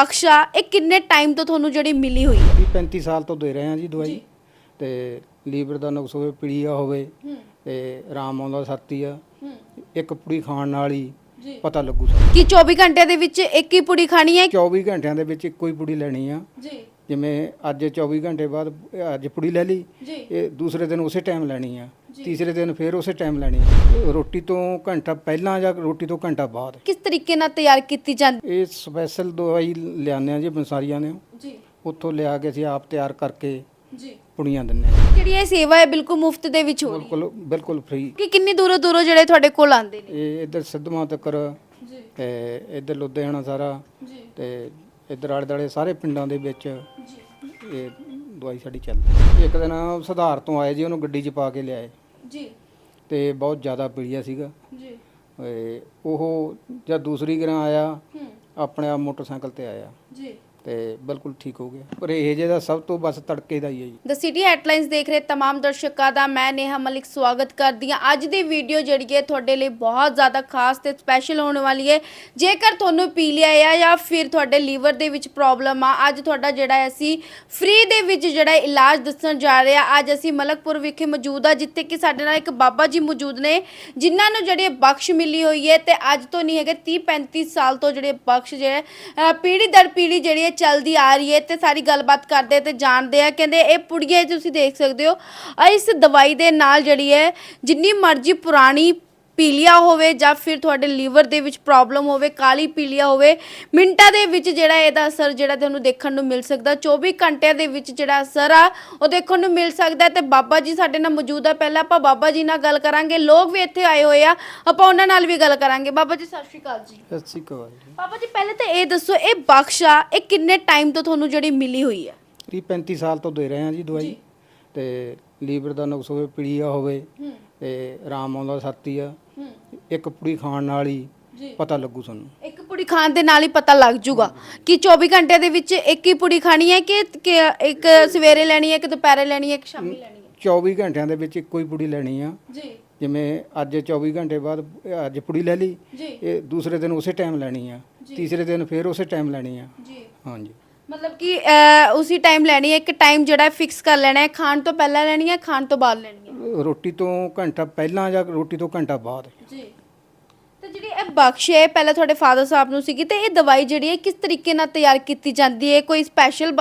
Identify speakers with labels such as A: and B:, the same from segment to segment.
A: ਬਖਸ਼ ਆ ਇਹ ਕਿੰਨੇ ਟਾਈਮ ਤੋਂ ਤੁਹਾਨੂੰ ਜਿਹੜੀ ਮਿਲੀ ਹੋਈ ਹੈ?
B: ਵੀਹ 35 ਸਾਲ ਤੋਂ ਦੇ ਰਹੇ ਹਾਂ ਜੀ ਦਵਾਈ। ਤੇ ਲੀਵਰ ਦਾ ਨੁਕਸ ਹੋਵੇ ਪੀਲੀਆ ਹੋਵੇ ਤੇ ਆਰਾਮ ਆਉਂਦਾ ਸਾਥੀ ਆ। ਇੱਕ ਪੁੜੀ ਖਾਣ ਨਾਲ ਹੀ ਪਤਾ ਲੱਗੂ ਸਾਨੂੰ।
A: ਕਿ 24 ਘੰਟੇ ਦੇ ਵਿੱਚ ਇੱਕ ਹੀ ਪੁੜੀ ਖਾਣੀ ਹੈ?
B: 24 ਘੰਟਿਆਂ ਦੇ ਵਿੱਚ ਇੱਕੋ ਹੀ ਪੁੜੀ ਲੈਣੀ ਆ।
A: ਜੀ।
B: ਜਿਵੇਂ ਅੱਜ 24 ਘੰਟੇ ਬਾਅਦ ਅੱਜ ਪੁੜੀ ਲੈ ਲਈ ਇਹ ਦੂਸਰੇ ਦਿਨ ਉਸੇ ਟਾਈਮ ਲੈਣੀ ਆ। ਤੀਸਰੇ ਦਿਨ ਫੇਰ ਉਸੇ ਟਾਈਮ ਲੈਣੀ ਆ। ਰੋਟੀ ਤੋਂ ਘੰਟਾ ਪਹਿਲਾਂ ਜਾਂ ਰੋਟੀ ਤੋਂ ਘੰਟਾ ਬਾਅਦ।
A: ਕਿਸ ਤਰੀਕੇ ਨਾਲ ਤਿਆਰ ਕੀਤੀ ਜਾਂਦੀ
B: ਇਹ ਸਪੈਸ਼ਲ ਦਵਾਈ ਲਿਆਉਂਦੇ ਆ ਜੀ ਬੰਸਾਰੀਆਂ ਨੇ।
A: ਜੀ।
B: ਉੱਥੋਂ ਲਿਆ ਕੇ ਅਸੀਂ ਆਪ ਤਿਆਰ ਕਰਕੇ
A: ਜੀ।
B: ਪੁੜੀਆਂ ਦਿੰਨੇ
A: ਜਿਹੜੀ ਇਹ ਸੇਵਾ ਹੈ ਬਿਲਕੁਲ ਮੁਫਤ ਦੇ ਵਿੱਚ ਹੋ ਰਹੀ
B: ਬਿਲਕੁਲ ਬਿਲਕੁਲ ਫ੍ਰੀ
A: ਕਿ ਕਿੰਨੀ ਦੂਰੋਂ ਦੂਰੋਂ ਜਿਹੜੇ ਤੁਹਾਡੇ ਕੋਲ ਆਉਂਦੇ ਨੇ?
B: ਇਹ ਇੱਧਰ ਸਿੱਧਵਾਂ ਤੱਕਰ
A: ਜੀ।
B: ਤੇ ਇੱਧਰ ਲੁਧਿਆਣਾ ਸਾਰਾ
A: ਜੀ।
B: ਤੇ ਇੱਧਰ ਆਲੇ ਦੁਆਲੇ ਸਾਰੇ ਪਿੰਡਾਂ ਦੇ ਵਿੱਚ ਇਹ ਦਵਾਈ ਸਾਡੀ ਚੱਲਦੀ ਇੱਕ ਦਿਨ ਸੁਧਾਰ ਤੋਂ ਆਏ ਜੀ ਉਹਨੂੰ ਗੱਡੀ 'ਚ ਪਾ ਕੇ ਲਿਆਏ।
A: ਜੀ।
B: ਤੇ ਬਹੁਤ ਜ਼ਿਆਦਾ ਪੀੜੀਆ ਸੀਗਾ।
A: ਜੀ।
B: ਉਹ ਜਦ ਦੂਸਰੀ ਗਰਾਂ ਆਇਆ ਆਪਣੇ ਆਪ ਮੋਟਰਸਾਈਕਲ ਤੇ ਆਇਆ।
A: ਜੀ।
B: ਤੇ ਬਿਲਕੁਲ ਠੀਕ ਹੋ ਗਿਆ। ਪਰ ਇਹ ਜਿਹਦਾ ਸਭ ਤੋਂ ਬਸ ਤੜਕੇ ਦਾ ਹੀ ਹੈ ਜੀ।
A: ਦ ਸਿਟੀ ਹੈਡਲਾਈਨਸ ਦੇਖ ਰਹੇ ਤਮਾਮ ਦਰਸ਼ਕਾਂ ਦਾ ਮੈਂ ਨੇਹਾ ਮਲਿਕ ਸਵਾਗਤ ਕਰਦੀ ਹਾਂ। ਅੱਜ ਦੀ ਵੀਡੀਓ ਜਿਹੜੀ ਹੈ ਤੁਹਾਡੇ ਲਈ ਬਹੁਤ ਜ਼ਿਆਦਾ ਖਾਸ ਤੇ ਸਪੈਸ਼ਲ ਹੋਣ ਵਾਲੀ ਹੈ। ਜੇਕਰ ਤੁਹਾਨੂੰ ਪੀਲੀਆ ਆ ਜਾਂ ਫਿਰ ਤੁਹਾਡੇ ਲੀਵਰ ਦੇ ਵਿੱਚ ਪ੍ਰੋਬਲਮ ਆ, ਅੱਜ ਤੁਹਾਡਾ ਜਿਹੜਾ ਅਸੀਂ ਫ੍ਰੀ ਦੇ ਵਿੱਚ ਜਿਹੜਾ ਇਲਾਜ ਦੱਸਣ ਜਾ ਰਹੇ ਆ ਅੱਜ ਅਸੀਂ ਮਲਕਪੁਰ ਵਿਖੇ ਮੌਜੂਦ ਆ ਜਿੱਥੇ ਕਿ ਸਾਡੇ ਨਾਲ ਇੱਕ ਬਾਬਾ ਜੀ ਮੌਜੂਦ ਨੇ, ਜਿਨ੍ਹਾਂ ਨੂੰ ਜਿਹੜੀ ਬਖਸ਼ ਮਿਲੀ ਹੋਈ ਹੈ। ਤੇ ਅੱਜ ਤੋਂ ਨਹੀਂ ਹੈਗੇ 30 35 ਸਾਲ ਤੋਂ ਜਿਹੜੇ ਬਖਸ਼ ਜਿਹੜੇ ਪੀੜੀ ਪੀੜ੍ਹੀ ਦਰ ਪੀੜ੍ਹੀ ਜਿਹੜੀ ਹੈ ਚੱਲਦੀ ਆ ਰਹੀ ਹੈ ਤੇ ਸਾਰੀ ਗੱਲਬਾਤ ਕਰਦੇ ਤੇ ਜਾਣਦੇ ਆ। ਕਹਿੰਦੇ ਇਹ ਪੁੜੀਏ ਤੁਸੀਂ ਦੇਖ ਸਕਦੇ ਹੋ ਇਸ ਦਵਾਈ ਦੇ ਨਾਲ ਜਿਹੜੀ ਹੈ, ਜਿੰਨੀ ਮਰਜ਼ੀ ਪੁਰਾਣੀ ਪੀਲੀਆ ਹੋਵੇ ਜਾਂ ਫਿਰ ਤੁਹਾਡੇ ਲੀਵਰ ਦੇ ਵਿੱਚ ਪ੍ਰੋਬਲਮ ਹੋਵੇ ਕਾਲੀ ਪੀਲੀਆ ਹੋਵੇ ਮਿੰਟਾਂ ਦੇ ਵਿੱਚ ਜਿਹੜਾ ਇਹਦਾ ਅਸਰ ਜਿਹੜਾ ਤੁਹਾਨੂੰ ਦੇਖਣ ਨੂੰ ਮਿਲ ਸਕਦਾ 24 ਘੰਟਿਆਂ ਦੇ ਵਿੱਚ ਜਿਹੜਾ ਅਸਰ ਆ ਉਹ ਦੇਖਣ ਨੂੰ ਮਿਲ ਸਕਦਾ ਤੇ ਬਾਬਾ ਜੀ ਸਾਡੇ ਨਾਲ ਮੌਜੂਦ ਆ। ਪਹਿਲਾਂ ਆਪਾਂ ਬਾਬਾ ਜੀ ਨਾਲ ਗੱਲ ਕਰਾਂਗੇ। ਲੋਕ ਵੀ ਇੱਥੇ ਆਏ ਹੋਏ ਆ। ਆਪਾਂ ਉਹਨਾਂ ਨਾਲ ਵੀ ਗੱਲ ਕਰਾਂਗੇ। ਬਾਬਾ ਜੀ ਸਤਿ ਸ਼੍ਰੀ ਅਕਾਲ ਜੀ।
B: ਸਤਿ ਸ਼੍ਰੀ ਅਕਾਲ ਜੀ।
A: ਬਾਬਾ ਜੀ ਪਹਿਲੇ ਤਾਂ ਇਹ ਦੱਸੋ ਇਹ ਬਖਸ਼ ਇਹ ਕਿੰਨੇ ਟਾਈਮ ਤੋਂ ਤੁਹਾਨੂੰ ਜਿਹੜੀ ਮਿਲੀ ਹੋਈ ਹੈ
B: ਵੀਹ 35 ਸਾਲ ਤੋਂ ਦੇ ਰਹੇ ਹਾਂ ਜੀ ਦਵਾਈ। ਤੇ ਲੀਵਰ ਦਾ ਨੁਕਸ ਹੋਵੇ ਪੀਲੀਆ ਹੋਵੇ ਤੇ ਆਰਾਮ ਆਉਂਦਾ ਸਾਥੀ ਆ। ਇੱਕ ਪੁੜੀ ਖਾਣ ਨਾਲ ਹੀ ਪਤਾ ਲੱਗੂ ਸਾਨੂੰ।
A: ਇੱਕ ਪੁੜੀ ਖਾਣ ਦੇ ਨਾਲ ਹੀ ਪਤਾ ਲੱਗ ਜੂਗਾ ਕਿ 24 ਘੰਟੇ ਦੇ ਵਿੱਚ ਇੱਕ ਹੀ ਪੁੜੀ ਖਾਣੀ ਹੈ ਕਿ ਕਿ ਇੱਕ ਸਵੇਰੇ ਲੈਣੀ ਹੈ ਇੱਕ ਦੁਪਹਿਰੇ ਲੈਣੀ ਹੈ ਇੱਕ ਸ਼ਾਮੀ ਲੈਣੀ ਹੈ?
B: 24 ਘੰਟਿਆਂ ਦੇ ਵਿੱਚ ਇੱਕੋ ਹੀ ਪੁੜੀ ਲੈਣੀ ਆ।
A: ਜੀ।
B: ਜਿਵੇਂ ਅੱਜ 24 ਘੰਟੇ ਬਾਅਦ ਅੱਜ ਪੁੜੀ ਲੈ ਲਈ ਇਹ ਦੂਸਰੇ ਦਿਨ ਉਸੇ ਟਾਈਮ ਲੈਣੀ ਆ। ਤੀਸਰੇ ਦਿਨ ਫੇਰ ਉਸੇ ਟਾਈਮ ਲੈਣੀ ਆ।
A: ਜੀ।
B: ਹਾਂਜੀ।
A: ਮਤਲਬ ਕਿ ਅਹ, ਉਸੇ ਟਾਈਮ ਲੈਣੀ ਹੈ ਇੱਕ ਟਾਈਮ ਜਿਹੜਾ ਫਿਕਸ ਕਰ ਲੈਣਾ ਹੈ ਖਾਣ ਤੋਂ ਪਹਿਲਾਂ ਲੈਣੀ ਹੈ ਖਾਣ ਤੋਂ ਬਾਅਦ ਲੈਣੀ ਹੈ?
B: ਰੋਟੀ ਤੋਂ ਘੰਟਾ ਪਹਿਲਾਂ ਜਾਂ ਰੋਟੀ ਤੋਂ ਘੰਟਾ ਬਾਅਦ?
A: ਜੀ। ਤੇ ਜਿਹੜੀ ਇਹ ਬਖਸ਼ ਹੈ ਪਹਿਲਾਂ ਤੁਹਾਡੇ ਫਾਦਰ ਸਾਹਿਬ ਨੂੰ ਸੀਗੀ ਤੇ ਇਹ ਦਵਾਈ ਜਿਹੜੀ ਹੈ ਕਿਸ ਤਰੀਕੇ ਨਾਲ ਤਿਆਰ ਕੀਤੀ ਜਾਂਦੀ ਹੈ? ਕੋਈ ਸਪੈਸ਼ਲ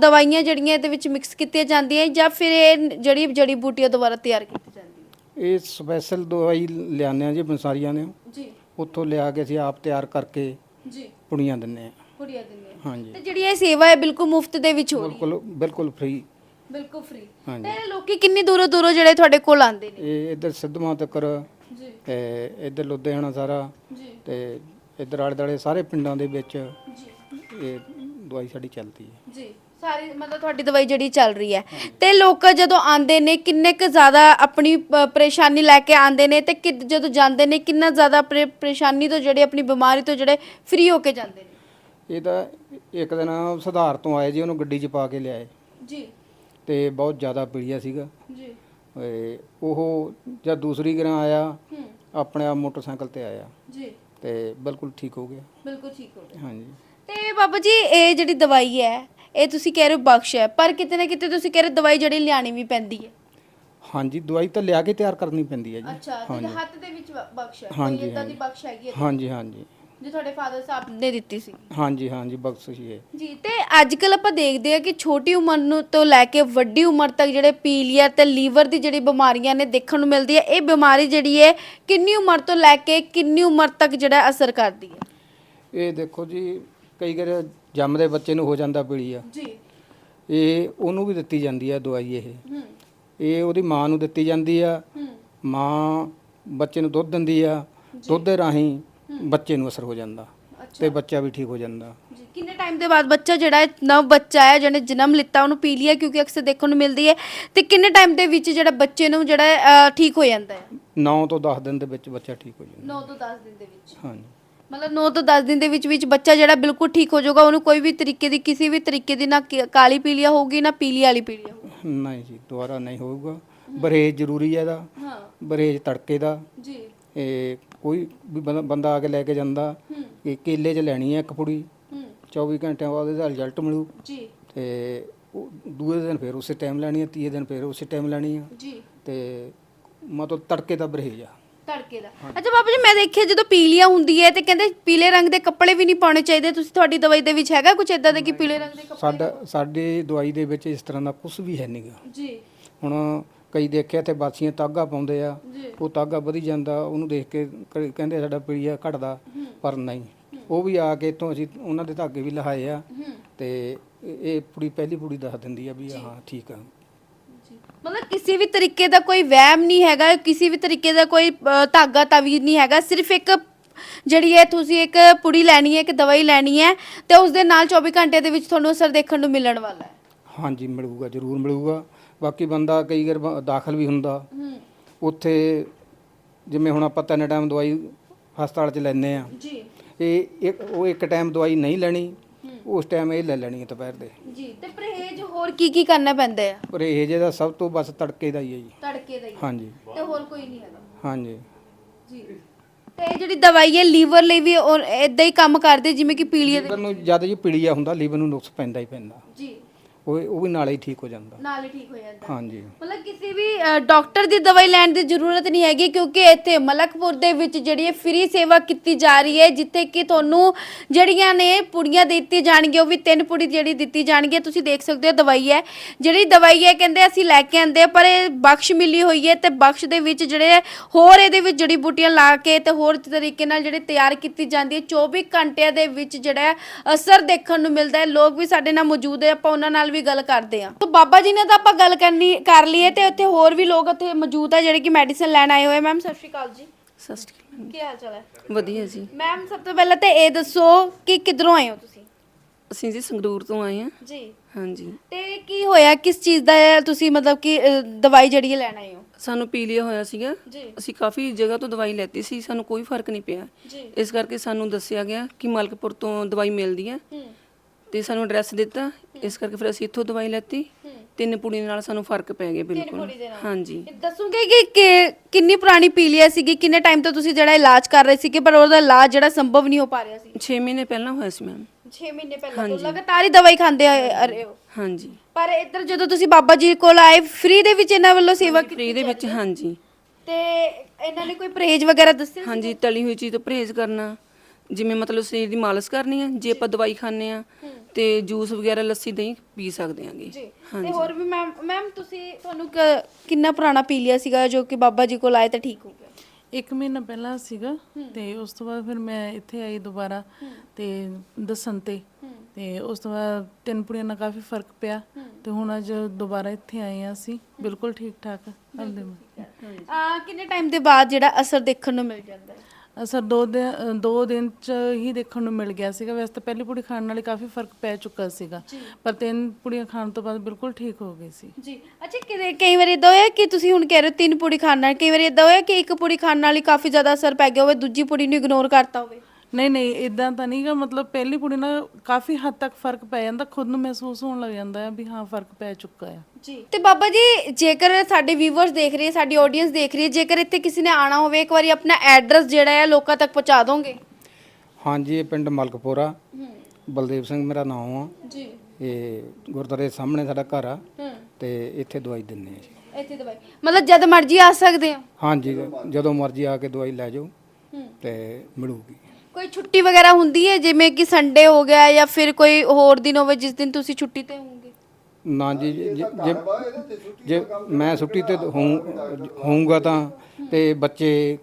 A: ਦਵਾਈਆਂ ਜਿਹੜੀਆਂ ਇਹਦੇ ਵਿੱਚ ਮਿਕਸ ਕੀਤੀਆਂ ਜਾਂਦੀਆਂ ਜਾਂ ਫਿਰ ਇਹ ਜਿਹੜੀ ਜੜੀ ਬੂਟੀਆਂ ਦੁਆਰਾ ਤਿਆਰ ਕੀਤੀ ਜਾਂਦੀ ਹੈ?
B: ਇਹ ਸਪੈਸ਼ਲ ਦਵਾਈ ਲਿਆਉਂਦੇ ਆ ਜੀ ਬੰਸਾਰੀਆਂ ਨੇ।
A: ਜੀ।
B: ਉੱਥੋਂ ਲਿਆ ਕੇ ਅਸੀਂ ਆਪ ਤਿਆਰ ਕਰਕੇ
A: ਜੀ।
B: ਪੁੜੀਆਂ ਦਿੰਨੇ ਆ
A: ਕੁੜੀਆਂ ਦਿੰਦੇ
B: ਹਾਂਜੀ।
A: ਤੇ ਜਿਹੜੀ ਇਹ ਸੇਵਾ ਹੈ ਬਿਲਕੁਲ ਮੁਫਤ ਦੇ ਵਿੱਚ ਹੋ ਰਹੀ ਹੈ।
B: ਬਿਲਕੁਲ ਬਿਲਕੁਲ ਫ੍ਰੀ
A: ਬਿਲਕੁਲ ਫ੍ਰੀ
B: ਹਾਂਜੀ।
A: ਤੇ ਲੋਕੀ ਕਿੰਨੀ ਦੂਰੋਂ ਦੂਰੋਂ ਜਿਹੜੇ ਤੁਹਾਡੇ ਕੋਲ ਆਉਂਦੇ ਨੇ?
B: ਇਹ ਇੱਧਰ ਸਿੱਧਵਾਂ ਤੱਕਰ
A: ਜੀ।
B: ਤੇ ਇੱਧਰ ਲੁਧਿਆਣਾ ਸਾਰਾ
A: ਜੀ।
B: ਤੇ ਇੱਧਰ ਆਲੇ ਦੁਆਲੇ ਸਾਰੇ ਪਿੰਡਾਂ ਦੇ ਵਿੱਚ
A: ਜੀ।
B: ਇਹ ਦਵਾਈ ਸਾਡੀ ਚੱਲਦੀ ਹੈ।
A: ਜੀ। ਸਾਰੀ ਮਤਲਬ ਤੁਹਾਡੀ ਦਵਾਈ ਜਿਹੜੀ ਚੱਲ ਰਹੀ ਹੈ। ਤੇ ਲੋਕ ਜਦੋਂ ਆਉਂਦੇ ਨੇ ਕਿੰਨੇ ਕੁ ਜ਼ਿਆਦਾ ਆਪਣੀ ਪ- ਪਰੇਸ਼ਾਨੀ ਲੈ ਕੇ ਆਉਂਦੇ ਨੇ ਤੇ ਕਿ- ਜਦੋਂ ਜਾਂਦੇ ਨੇ ਕਿੰਨਾ ਜ਼ਿਆਦਾ ਪਰੇ- ਪਰੇਸ਼ਾਨੀ ਤੋਂ ਜਿਹੜੇ ਆਪਣੀ ਬਿਮਾਰੀ ਤੋਂ ਜਿਹੜੇ ਫ੍ਰੀ ਹੋ ਕੇ ਜਾਂਦੇ ਨੇ?
B: ਇਹ ਤਾਂ ਇੱਕ ਦਿਨ ਸੁਧਾਰ ਤੋਂ ਆਏ ਜੀ ਉਹਨੂੰ ਗੱਡੀ 'ਚ ਪਾ ਕੇ ਲਿਆਏ।
A: ਜੀ।
B: ਤੇ ਬਹੁਤ ਜ਼ਿਆਦਾ ਪੀੜੀਆ ਸੀਗਾ।
A: ਜੀ।
B: ਉਹ ਜਦ ਦੂਸਰੀ ਗਰਾਂ ਆਇਆ
A: ਹੂੰ।
B: ਆਪਣੇ ਆਪ ਮੋਟਰਸਾਈਕਲ ਤੇ ਆਇਆ।
A: ਜੀ।
B: ਤੇ ਬਿਲਕੁਲ ਠੀਕ ਹੋ ਗਿਆ।
A: ਬਿਲਕੁਲ ਠੀਕ ਹੋ ਗਿਆ।
B: ਹਾਂਜੀ।
A: ਤੇ ਬਾਬਾ ਜੀ ਇਹ ਜਿਹੜੀ ਦਵਾਈ ਹੈ ਇਹ ਤੁਸੀਂ ਕਹਿ ਰਹੇ ਹੋ ਬਖਸ਼ ਹੈ ਪਰ ਕਿਤੇ ਨਾ ਕਿਤੇ ਤੁਸੀਂ ਕਹਿ ਰਹੇ ਹੋ ਦਵਾਈ ਜਿਹੜੀ ਲਿਆਣੀ ਵੀ ਪੈਂਦੀ ਹੈ।
B: ਹਾਂਜੀ ਦਵਾਈ ਤਾਂ ਲਿਆ ਕੇ ਤਿਆਰ ਕਰਨੀ ਪੈਂਦੀ ਹੈ ਜੀ।
A: ਅੱਛਾ ਤੇ ਹੱਥ ਦੇ ਵਿੱਚ ਬਖਸ਼ ਹੈ
B: ਹਾਂਜੀ,
A: ਕੋਈ ਇਦਾਂ ਦੀ
B: ਹਾਂਜੀ।
A: ਬਖਸ਼ ਹੈਗੀ ਹੈ
B: ਹਾਂਜੀ ਹਾਂਜੀ।
A: ਜੋ ਤੁਹਾਡੇ ਫਾਦਰ ਸਾਹਿਬ ਨੇ ਦਿੱਤੀ ਸੀ।
B: ਹਾਂਜੀ ਹਾਂਜੀ ਬਖਸ਼ਿਸ਼ ਹੈ
A: ਜੀ ਤੇ ਅੱਜ ਕੱਲ ਆਪਾਂ ਦੇਖਦੇ ਆ ਕਿ ਛੋਟੀ ਉਮਰ ਨੂੰ ਤੋਂ ਲੈ ਕੇ ਵੱਡੀ ਉਮਰ ਤੱਕ ਜਿਹੜੇ ਪੀਲੀਆ ਤੇ ਲੀਵਰ ਦੀ ਜਿਹੜੀ ਬਿਮਾਰੀਆਂ ਨੇ ਦੇਖਣ ਨੂੰ ਮਿਲਦੀ ਹੈ ਇਹ ਬਿਮਾਰੀ ਜਿਹੜੀ ਹੈ ਕਿੰਨੀ ਉਮਰ ਤੋਂ ਲੈ ਕੇ ਕਿੰਨੀ ਉਮਰ ਤੱਕ ਜਿਹੜਾ ਅਸਰ ਕਰਦੀ ਹੈ?
B: ਇਹ ਦੇਖੋ ਜੀ ਕਈ ਵਾਰ ਜੰਮਦੇ ਬੱਚੇ ਨੂੰ ਹੋ ਜਾਂਦਾ ਪੀਲੀਆ।
A: ਜੀ।
B: ਇਹ ਉਹਨੂੰ ਵੀ ਦਿੱਤੀ ਜਾਂਦੀ ਹੈ ਦਵਾਈ ਇਹ।
A: ਹੂੰ।
B: ਇਹ ਉਹਦੀ ਮਾਂ ਨੂੰ ਦਿੱਤੀ ਜਾਂਦੀ ਆ।
A: ਹੂੰ।
B: ਮਾਂ ਬੱਚੇ ਨੂੰ ਦੁੱਧ ਦਿੰਦੀ ਆ। ਦੁੱਧ ਦੇ ਰਾਹੀਂ ਬੱਚੇ ਨੂੰ ਅਸਰ ਹੋ ਜਾਂਦਾ ਤੇ ਬੱਚਾ ਵੀ ਠੀਕ ਹੋ ਜਾਂਦਾ।
A: ਜੀ ਕਿੰਨੇ ਟਾਈਮ ਦੇ ਬਾਅਦ ਬੱਚਾ ਜਿਹੜਾ ਹੈ ਨਵ ਬੱਚਾ ਹੈ ਜਿਹਨੇ ਜਨਮ ਲਿੱਤਾ ਉਹਨੂੰ ਪੀਲੀਆ ਕਿਉਂਕਿ ਅਕਸਰ ਦੇਖਣ ਨੂੰ ਮਿਲਦੀ ਹੈ। ਤੇ ਕਿੰਨੇ ਟਾਈਮ ਦੇ ਵਿੱਚ ਜਿਹੜਾ ਬੱਚੇ ਨੂੰ ਜਿਹੜਾ ਹੈ, ਅਹ, ਠੀਕ ਹੋ ਜਾਂਦਾ ਹੈ?
B: 9 ਤੋਂ 10 ਦਿਨ ਦੇ ਵਿੱਚ ਬੱਚਾ ਠੀਕ ਹੋ ਜਾਂਦਾ।
A: 9 ਤੋਂ 10 ਦਿਨ ਦੇ ਵਿੱਚ।
B: ਹਾਂਜੀ।
A: ਮਤਲਬ 9 ਤੋਂ 10 ਦਿਨ ਦੇ ਵਿੱਚ ਵਿੱਚ ਬੱਚਾ ਜਿਹੜਾ ਬਿਲਕੁਲ ਠੀਕ ਹੋ ਜਾਊਗਾ ਉਹਨੂੰ ਕੋਈ ਵੀ ਤਰੀਕੇ ਦੀ ਕਿਸੇ ਵੀ ਤਰੀਕੇ ਦੀ ਨਾ ਕੀ- ਕਾਲੀ ਪੀਲੀਆ ਹੋਊਗੀ ਨਾ ਪੀਲੀ ਵਾਲੀ ਪੀਲੀਆ ਹੋਊਗੀ।
B: ਨਹੀਂ ਜੀ ਦੁਬਾਰਾ ਨਹੀਂ ਹੋਊਗਾ। ਬਰੇਜ ਜ਼ਰੂਰੀ ਹੈ ਇਹਦਾ।
A: ਹਾਂ।
B: ਬਰੇਜ ਤੜਕੇ ਦਾ।
A: ਜੀ।
B: ਇਹ ਕੋਈ ਵੀ ਬੰਦਾ- ਬੰਦਾ ਆ ਕੇ ਲੈ ਕੇ ਜਾਂਦਾ
A: ਹੂੰ।
B: ਇਹ ਕੇਲੇ 'ਚ ਲੈਣੀ ਹੈ ਇੱਕ ਪੁੜੀ
A: ਹੂੰ।
B: 24 ਘੰਟਿਆਂ ਬਾਅਦ ਇਹਦਾ ਰਿਜ਼ਲਟ ਮਿਲੂ।
A: ਜੀ।
B: ਤੇ ਉਹ ਦੂਏ ਦਿਨ ਫਿਰ ਉਸੇ ਟਾਈਮ ਲੈਣੀ ਹੈ ਤੀਏ ਦਿਨ ਫਿਰ ਉਸੇ ਟਾਈਮ ਲੈਣੀ ਆ
A: ਜੀ।
B: ਤੇ ਮਤਲਬ ਤੜਕੇ ਦਾ ਬਰੇਜ ਆ।
A: ਤੜਕੇ ਦਾ। ਅੱਛਾ ਬਾਬਾ ਜੀ ਮੈਂ ਦੇਖਿਆ ਜਦੋਂ ਪੀਲੀਆ ਹੁੰਦੀ ਹੈ ਤੇ ਕਹਿੰਦੇ ਪੀਲੇ ਰੰਗ ਦੇ ਕੱਪੜੇ ਵੀ ਨਹੀਂ ਪਾਉਣੇ ਚਾਹੀਦੇ। ਤੁਸੀਂ ਤੁਹਾਡੀ ਦਵਾਈ ਦੇ ਵਿੱਚ ਹੈਗਾ ਕੁਝ ਇਦਾਂ ਦਾ ਕਿ ਪੀਲੇ ਰੰਗ ਦੇ ਕੱਪੜੇ?
B: ਸਾਡਾ ਸਾਡੀ ਦਵਾਈ ਦੇ ਵਿੱਚ ਇਸ ਤਰ੍ਹਾਂ ਦਾ ਕੁਝ ਵੀ ਹੈ ਨਹੀਂਗਾ
A: ਜੀ।
B: ਹੁਣ ਕਈ ਦੇਖਿਆ ਤੇ ਬਾਸੀਆਂ ਤਾਗਾ ਪਾਉਂਦੇ ਆ ਉਹ ਤਾਗਾ ਵਧੀ ਜਾਂਦਾ ਉਹਨੂੰ ਦੇਖ ਕੇ ਕ- ਕਹਿੰਦੇ ਸਾਡਾ ਪੀਲੀਆ ਘਟਦਾ ਪਰ ਨਹੀਂ। ਉਹ ਵੀ ਆ ਕੇ ਇੱਥੋਂ ਅਸੀਂ ਉਹਨਾਂ ਦੇ ਧਾਗੇ ਵੀ ਲਹਾਏ ਆ ਤੇ ਇਹ ਇਹ ਪੂਰੀ ਪਹਿਲੀ ਪੂਰੀ ਦੱਸ ਦਿੰਦੀ ਆ ਵੀ ਹਾਂ ਠੀਕ ਆ।
A: ਮਤਲਬ ਕਿਸੇ ਵੀ ਤਰੀਕੇ ਦਾ ਕੋਈ ਵਹਿਮ ਨਹੀਂ ਹੈਗਾ ਕਿਸੇ ਵੀ ਤਰੀਕੇ ਦਾ ਕੋਈ ਅ, ਧਾਗਾ ਤਾਵੀਜ਼ ਨਹੀਂ ਹੈਗਾ ਸਿਰਫ ਇੱਕ ਜਿਹੜੀ ਹੈ ਤੁਸੀਂ ਇੱਕ ਪੁੜੀ ਲੈਣੀ ਹੈ ਇੱਕ ਦਵਾਈ ਲੈਣੀ ਹੈ ਤੇ ਉਸ ਦੇ ਨਾਲ 24 ਘੰਟੇ ਦੇ ਵਿੱਚ ਤੁਹਾਨੂੰ ਅਸਰ ਦੇਖਣ ਨੂੰ ਮਿਲਣ ਵਾਲਾ ਹੈ।
B: ਹਾਂਜੀ ਮਿਲੂਗਾ ਜ਼ਰੂਰ ਮਿਲੂਗਾ। ਬਾਕੀ ਬੰਦਾ ਕਈ ਵਾਰ ਬ- ਦਾਖਲ ਵੀ ਹੁੰਦਾ।
A: ਹੂੰ।
B: ਉੱਥੇ ਜਿਵੇਂ ਹੁਣ ਆਪਾਂ ਤਿੰਨ ਟਾਈਮ ਦਵਾਈ ਹਸਪਤਾਲ 'ਚ ਲੈਂਦੇ ਆ।
A: ਜੀ।
B: ਇਹ ਇੱਕ ਉਹ ਇੱਕ ਟਾਈਮ ਦਵਾਈ ਨਹੀਂ ਲੈਣੀ ਉਸ ਟਾਈਮ ਇਹ ਲੈ ਲੈਣੀ ਹੈ ਦੁਪਹਿਰ ਦੇ।
A: ਜੀ ਤੇ ਪਰਹੇਜ਼ ਹੋਰ ਕੀ ਕੀ ਕਰਨਾ ਪੈਂਦਾ ਹੈ
B: ਪਰ ਇਹ ਜਿਹਦਾ ਸਭ ਤੋਂ ਬਸ ਤੜਕੇ ਦਾ ਹੀ ਹੈ ਜੀ।
A: ਤੜਕੇ ਦਾ ਹੀ।
B: ਹਾਂਜੀ।
A: ਤੇ ਹੋਰ ਕੋਈ ਨਹੀਂ ਹੈਗਾ।
B: ਹਾਂਜੀ।
A: ਜੀ। ਤੇ ਇਹ ਜਿਹੜੀ ਦਵਾਈ ਹੈ ਲੀਵਰ ਲਈ ਵੀ ਇਦਾਂ ਹੀ ਕੰਮ ਕਰਦੇ ਜਿਵੇਂ ਕਿ ਪੀਲੀਏ ਦੇ
B: ਲੀਵਰ ਨੂੰ ਜਦ ਜੀ ਪੀਲੀਆ ਹੁੰਦਾ ਲੀਵਰ ਨੂੰ ਨੁਕਸ ਪੈਂਦਾ ਹੀ ਪੈਂਦਾ।
A: ਜੀ।
B: ਉਹ ਉਹ ਵੀ ਨਾਲੇ ਹੀ ਠੀਕ ਹੋ ਜਾਂਦਾ।
A: ਨਾਲ ਹੀ ਠੀਕ ਹੋ ਜਾਂਦਾ।
B: ਹਾਂਜੀ।
A: ਮਤਲਬ ਕਿਸੇ ਵੀ ਅ, ਡਾਕਟਰ ਦੀ ਦਵਾਈ ਲੈਣ ਦੀ ਜ਼ਰੂਰਤ ਨਹੀਂ ਹੈਗੀ ਕਿਉਂਕਿ ਇੱਥੇ ਮਲਕਪੁਰ ਦੇ ਵਿੱਚ ਜਿਹੜੀ ਹੈ ਫ੍ਰੀ ਸੇਵਾ ਕੀਤੀ ਜਾ ਰਹੀ ਹੈ ਜਿੱਥੇ ਕਿ ਤੁਹਾਨੂੰ ਜਿਹੜੀਆਂ ਨੇ ਪੁੜੀਆਂ ਦਿੱਤੀ ਜਾਣਗੀਆਂ ਉਹ ਵੀ ਤਿੰਨ ਪੁੜੀ ਜਿਹੜੀ ਦਿੱਤੀ ਜਾਣਗੀ ਤੁਸੀਂ ਦੇਖ ਸਕਦੇ ਹੋ ਦਵਾਈ ਹੈ। ਜਿਹੜੀ ਦਵਾਈ ਹੈ ਕਹਿੰਦੇ ਅਸੀਂ ਲੈ ਕੇ ਆਂਦੇ ਪਰ ਇਹ ਬਖਸ਼ ਮਿਲੀ ਹੋਈ ਹੈ ਤੇ ਬਖਸ਼ ਦੇ ਵਿੱਚ ਜਿਹੜੇ ਹੋਰ ਇਹਦੇ ਵਿੱਚ ਜੜੀ ਬੂਟੀਆਂ ਲਾ ਕੇ ਤੇ ਹੋਰ ਤਰੀਕੇ ਨਾਲ ਜਿਹੜੇ ਤਿਆਰ ਕੀਤੀ ਜਾਂਦੀ ਹੈ। 24 ਘੰਟਿਆਂ ਦੇ ਵਿੱਚ ਜਿਹੜਾ ਹੈ ਅਸਰ ਦੇਖਣ ਨੂੰ ਮਿਲਦਾ ਹੈ। ਲੋਕ ਵੀ ਸਾਡੇ ਨਾਲ ਮੌਜੂਦ ਹੈ। ਆਪਾਂ ਉਹਨਾਂ ਨਾਲ ਵੀ ਗੱਲ ਕਰਦੇ ਹਾਂ ਤਾਂ ਬਾਬਾ ਜੀ ਨੇ ਤਾਂ ਆਪਾਂ ਗੱਲ ਕਰਨੀ ਕਰ ਲਈਏ ਤੇ ਉੱਥੇ ਹੋਰ ਵੀ ਲੋਕ ਉੱਥੇ ਮੌਜੂਦ ਹੈ ਜਿਹੜੇ ਕਿ ਮੈਡੀਸਨ ਲੈਣ ਆਏ ਹੋਏ ਮੈਮ ਸਤਿ ਸ਼੍ਰੀ ਅਕਾਲ ਜੀ।
C: ਸਤਿ ਸ਼੍ਰੀ ਅਕਾਲ
A: ਕੀ ਹਾਲ ਚਾਲ ਹੈ?
C: ਵਧੀਆ ਜੀ।
A: ਮੈਮ ਸਭ ਤੋਂ ਪਹਿਲਾਂ ਤੇ ਇਹ ਦੱਸੋ ਕਿ ਕਿੱਧਰੋਂ ਆਏ ਹੋ ਤੁਸੀਂ?
C: ਅਸੀਂ ਜੀ ਸੰਗਰੂਰ ਤੋਂ ਆਏ ਹਾਂ।
A: ਜੀ।
C: ਹਾਂਜੀ।
A: ਤੇ ਕੀ ਹੋਇਆ? ਕਿਸ ਚੀਜ਼ ਦਾ ਤੁਸੀਂ ਮਤਲਬ ਕਿ ਦਵਾਈ ਜਿਹੜੀ ਹੈ ਲੈਣ ਆਏ ਹੋ?
C: ਸਾਨੂੰ ਪੀਲੀਆ ਹੋਇਆ ਸੀਗਾ।
A: ਜੀ।
C: ਅਸੀਂ ਕਾਫੀ ਜਗ੍ਹਾ ਤੋਂ ਦਵਾਈ ਲੈਤੀ ਸੀ। ਸਾਨੂੰ ਕੋਈ ਫ਼ਰਕ ਨਹੀਂ ਪਿਆ।
A: ਜੀ।
C: ਇਸ ਕਰਕੇ ਸਾਨੂੰ ਦੱਸਿਆ ਗਿਆ ਕਿ ਮਲਕਪੁਰ ਤੋਂ ਦਵਾਈ ਮਿਲਦੀ ਹੈ।
A: ਹੂੰ।
C: ਤੇ ਸਾਨੂੰ ਐਡਰੈਸ ਦਿੱਤਾ। ਇਸ ਕਰਕੇ ਫਿਰ ਅਸੀਂ ਇੱਥੋਂ ਦਵਾਈ ਲੈਤੀ। ਤਿੰਨ ਪੁੜੀ ਨਾਲ ਸਾਨੂੰ ਫ਼ਰਕ ਪੈ ਗਿਆ ਬਿਲਕੁਲ।
A: ਪੁੜੀ ਦੇ ਨਾਲ।
C: ਹਾਂਜੀ।
A: ਦੱਸੋਗੇ ਕਿ ਕਿ- ਕਿੰਨੀ ਪੁਰਾਣੀ ਪੀਲੀਆ ਸੀਗੀ? ਕਿੰਨੇ ਟਾਈਮ ਤੋਂ ਤੁਸੀਂ ਜਿਹੜਾ ਇਲਾਜ ਕਰ ਰਹੇ ਸੀਗੇ? ਪਰ ਉਹਦਾ ਇਲਾਜ ਜਿਹੜਾ ਸੰਭਵ ਨਹੀਂ ਹੋ ਪਾ ਰਿਹਾ ਸੀ।
C: 6 ਮਹੀਨੇ ਪਹਿਲਾਂ ਹੋਇਆ ਸੀ ਮੈਮ
A: 6 ਮਹੀਨੇ ਪਹਿਲਾਂ ਤੋਂ ਲਗਾਤਾਰ ਹੀ ਦਵਾਈ ਖਾਂਦੇ ਆ ਆ ਰਹੇ ਹੋ।
C: ਹਾਂਜੀ।
A: ਪਰ ਇੱਧਰ ਜਦੋਂ ਤੁਸੀਂ ਬਾਬਾ ਜੀ ਕੋਲ ਆਏ ਫ੍ਰੀ ਦੇ ਵਿੱਚ ਇਹਨਾਂ ਵੱਲੋਂ ਸੇਵਾ ਕੀਤੀ
C: ਫ੍ਰੀ ਦੇ ਵਿੱਚ ਹਾਂਜੀ।
A: ਤੇ ਇਹਨਾਂ ਨੇ ਕੋਈ ਪਰਹੇਜ਼ ਵਗੈਰਾ ਦੱਸਿਆ
C: ਹਾਂਜੀ ਤਲੀ ਹੋਈ ਚੀਜ਼ ਤੋਂ ਪਰਹੇਜ਼ ਕਰਨਾ। ਜਿਵੇਂ ਮਤਲਬ ਸਰੀਰ ਦੀ ਮਾਲਿਸ਼ ਕਰਨੀ ਹੈ ਜੇ ਆਪਾਂ ਦਵਾਈ ਖਾਂਦੇ ਆ ਤੇ ਜੂਸ ਵਗੈਰਾ ਲੱਸੀ ਦਹੀਂ ਪੀ ਸਕਦੇ ਆਂਗੇ।
A: ਜੀ। ਤੇ ਹੋਰ ਵੀ ਮੈਮ ਮੈਮ ਤੁਸੀਂ ਤੁਹਾਨੂੰ ਕ- ਕਿੰਨਾ ਪੁਰਾਣਾ ਪੀਲੀਆ ਸੀਗਾ ਜੋ ਕਿ ਬਾਬਾ ਜੀ ਕੋਲ ਆਏ ਤਾਂ ਠੀਕ ਹੋ ਗਿਆ?
D: ਇੱਕ ਮਹੀਨਾ ਪਹਿਲਾਂ ਸੀਗਾ ਤੇ ਉਸ ਤੋਂ ਬਾਅਦ ਫਿਰ ਮੈਂ ਇੱਥੇ ਆਈ ਦੁਬਾਰਾ ਤੇ ਦੱਸਣ ਤੇ ਤੇ ਉਸ ਤੋਂ ਬਾਅਦ ਤਿੰਨ ਪੁੜੀਆਂ ਨਾਲ ਕਾਫੀ ਫ਼ਰਕ ਪਿਆ ਤੇ ਹੁਣ ਅੱਜ ਦੁਬਾਰਾ ਇੱਥੇ ਆਏ ਆ ਅਸੀਂ। ਬਿਲਕੁਲ ਠੀਕ ਠਾਕ ਆਪਦੇ
A: ਆ ਕਿੰਨੇ ਟਾਈਮ ਦੇ ਬਾਅਦ ਜਿਹੜਾ ਅਸਰ ਦੇਖਣ ਨੂੰ ਮਿਲ ਜਾਂਦਾ? ਹੈ
D: ਅਸਰ ਦੋ ਦਿਨ ਦੋ ਦਿਨ ਚ ਹੀ ਦੇਖਣ ਨੂੰ ਮਿਲ ਗਿਆ ਸੀਗਾ। ਵੈਸੇ ਤਾਂ ਪਹਿਲੀ ਪੁੜੀ ਖਾਣ ਨਾਲ ਹੀ ਕਾਫੀ ਫ਼ਰਕ ਪੈ ਚੁੱਕਾ ਸੀਗਾ। ਪਰ ਤਿੰਨ ਪੁੜੀਆਂ ਖਾਣ ਤੋਂ ਬਾਅਦ ਬਿਲਕੁਲ ਠੀਕ ਹੋ ਗਈ ਸੀ।
A: ਜੀ। ਅੱਛਾ ਕਿਤੇ ਕਈ ਵਾਰੀ ਇਦਾਂ ਹੋਇਆ ਕਿ ਤੁਸੀਂ ਹੁਣ ਕਹਿ ਰਹੇ ਹੋ ਤਿੰਨ ਪੁੜੀ ਖਾਣ ਨਾਲ ਕਈ ਵਾਰੀ ਇਦਾਂ ਹੋਇਆ ਕਿ ਇੱਕ ਪੁੜੀ ਖਾਣ ਨਾਲ ਹੀ ਕਾਫੀ ਜ਼ਿਆਦਾ ਅਸਰ ਪੈ ਗਿਆ ਹੋਵੇ ਦੂਜੀ ਪੁੜੀ ਨੂੰ ਇਗਨੋਰ ਕਰਤਾ ਹੋਵੇ?
D: ਨਹੀਂ ਨਹੀਂ ਇਦਾਂ ਤਾਂ ਨਹੀਂਗਾ ਮਤਲਬ ਪਹਿਲੀ ਪੁੜੀ ਨਾਲ ਕਾਫੀ ਹੱਦ ਤੱਕ ਫ਼ਰਕ ਪੈ ਜਾਂਦਾ ਖੁਦ ਨੂੰ ਮਹਿਸੂਸ ਹੋਣ ਲੱਗ ਜਾਂਦਾ ਹੈ ਵੀ ਹਾਂ ਫ਼ਰਕ ਪੈ ਚੁੱਕਾ ਹੈ।
A: ਜੀ। ਤੇ ਬਾਬਾ ਜੀ ਜੇਕਰ ਸਾਡੇ ਵੀਵਰਸ ਦੇਖ ਰਹੇ ਸਾਡੀ ਆਡੀਅנס ਦੇਖ ਰਹੀ ਹੈ ਜੇਕਰ ਇੱਥੇ ਕਿਸੇ ਨੇ ਆਣਾ ਹੋਵੇ ਇੱਕ ਵਾਰੀ ਆਪਣਾ ਐਡਰੈਸ ਜਿਹੜਾ ਹੈ ਲੋਕਾਂ ਤੱਕ ਪਹੁੰਚਾ ਦੋਗੇ?
B: ਹਾਂਜੀ ਇਹ ਪਿੰਡ ਮਲਕਪੁਰਾ। ਬਲਦੇਵ ਸਿੰਘ ਮੇਰਾ ਨਾਮ ਆ।
A: ਜੀ।
B: ਇਹ ਗੁਰਦੁਆਰੇ ਸਾਹਮਣੇ ਸਾਡਾ ਘਰ ਆ।
A: ਹੂੰ।
B: ਤੇ ਇੱਥੇ ਦਵਾਈ ਦਿੰਦੇ ਆ ਜੀ।
A: ਇੱਥੇ ਦਵਾਈ। ਮਤਲਬ ਜਦ ਮਰਜ਼ੀ ਆ ਸਕਦੇ ਹੋ?
B: ਹਾਂਜੀ ਜਦੋਂ ਮਰਜ਼ੀ ਆ ਕੇ ਦਵਾਈ ਲੈ ਜਾਓ।
A: ਹੂੰ।
B: ਤੇ ਮਿਲੂਗੀ।
A: ਕੋਈ ਛੁੱਟੀ ਵਗੈਰਾ ਹੁੰਦੀ ਹੈ? ਜਿਵੇਂ ਕਿ ਸੰਡੇ ਹੋ ਗਿਆ ਜਾਂ ਫਿਰ ਕੋਈ ਹੋਰ ਦਿਨ ਹੋਵੇ ਜਿਸ ਦਿਨ ਤੁਸੀਂ ਛੁੱਟੀ ਤੇ ਹੋਵੋਗੇ?
B: ਨਾ ਜੀ ਜੇ- ਜੇ ਮੈਂ ਛੁੱਟੀ ਤੇ ਹੋਊ- ਹੋਊਂਗਾ ਤਾਂ ਤੇ ਬੱਚੇ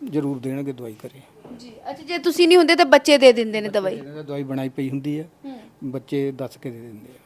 B: ਜ਼ਰੂਰ ਦੇਣਗੇ ਦਵਾਈ ਕਰੇ
A: ਜੀ ਅੱਛਾ ਜੇ ਤੁਸੀਂ ਨਹੀਂ ਹੁੰਦੇ ਤਾਂ ਬੱਚੇ ਦੇ ਦਿੰਦੇ ਨੇ ਦਵਾਈ।
B: ਦਵਾਈ ਬਣਾਈ ਪਈ ਹੁੰਦੀ
A: ਹੂੰ।
B: ਬੱਚੇ ਦੱਸ ਕੇ ਦੇ ਦਿੰਦੇ ਆ।